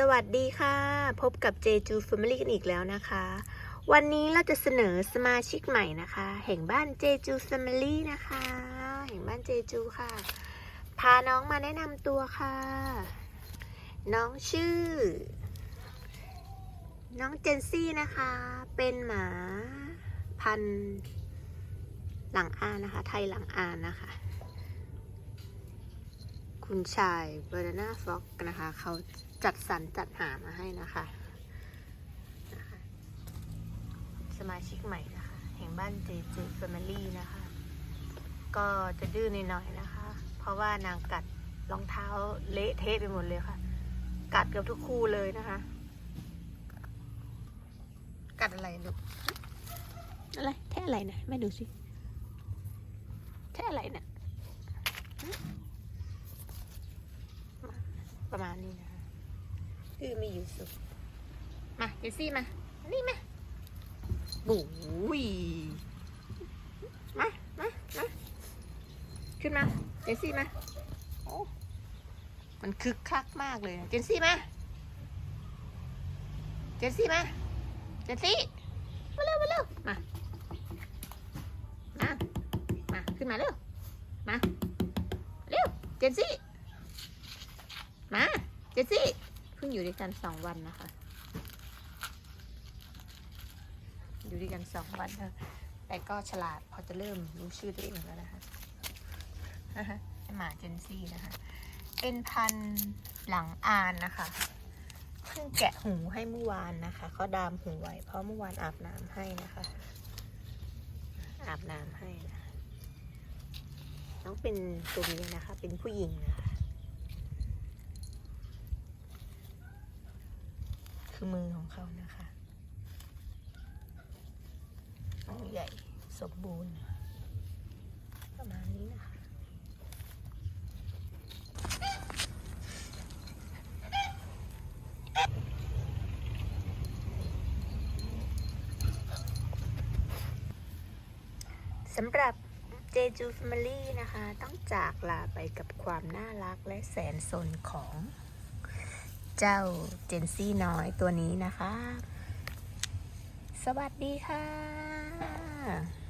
สวัสดีค่ะ พบกับ Jeju Family กันอีกแล้วนะคะ วันนี้เราจะเสนอสมาชิกใหม่นะคะ แห่งบ้าน Jeju Family นะคะ แห่งบ้าน Jeju ค่ะ พาน้องมาแนะนำตัวค่ะ น้องชื่อ น้องเจนซี่นะคะ เป็นหมาพันธุ์หลังอานนะคะ ไทยหลังอานนะคะ คุณชายเบอร์นาฟ็อกนะคะ เขาจัดสรรจัดหามาให้นะคะนะคะ สมาชิกใหม่นะคะ แห่งบ้านเจเจแฟมิลี่นะคะ ก็จะดื้อหน่อยๆนะคะ เพราะว่านางกัดรองเท้าเละเทะไปหมดเลยค่ะ กัดเกือบทุกคู่เลยนะคะ กัดอะไรลูกอะไรแท่อะไรนะแม่ดูสิแท่อะไรเนะี่ย ประมาณนี้นะคะคือมีอยู่สุดมาเจสซี่มา นี่มาบุ้ยมามามาขึ้นมา เจสซี่มา โอ้ มันคึกคักมากเลยนะเจนซี่มา เจนซี่มา เจนซี่มาเร็วมาเร็วมา มา มา ขึ้นมาเร็ว มา เร็ว เจนซี่ มา เจสซี่เพิ่งอยู่ด้วยกันสองวันนะคะ อยู่ด้วยกันสองวันนะแต่ก็ฉลาดพอจะเริ่มรู้ชื่อตัวเองแล้วนะคะหมาเจนซี่นะคะ เป็นพันหลังอานนะคะเพิ่งแกะหูให้เมื่อวานนะคะเขาดามหูไว้เพราะเมื่อวานอาบน้ำให้นะคะ อาบน้ำให้นะน้องเป็นตัวเมียนะคะ เป็นผู้หญิงนะคะ คือมือของเขานะคะมือใหญ่สมบูรณ์ประมาณนี้นะคะสำหรับเจจู Family นะคะ ต้องจากลาไปกับความน่ารักและแสนสนของ เจ้าเจนซี่น้อยตัวนี้นะคะ สวัสดีค่ะ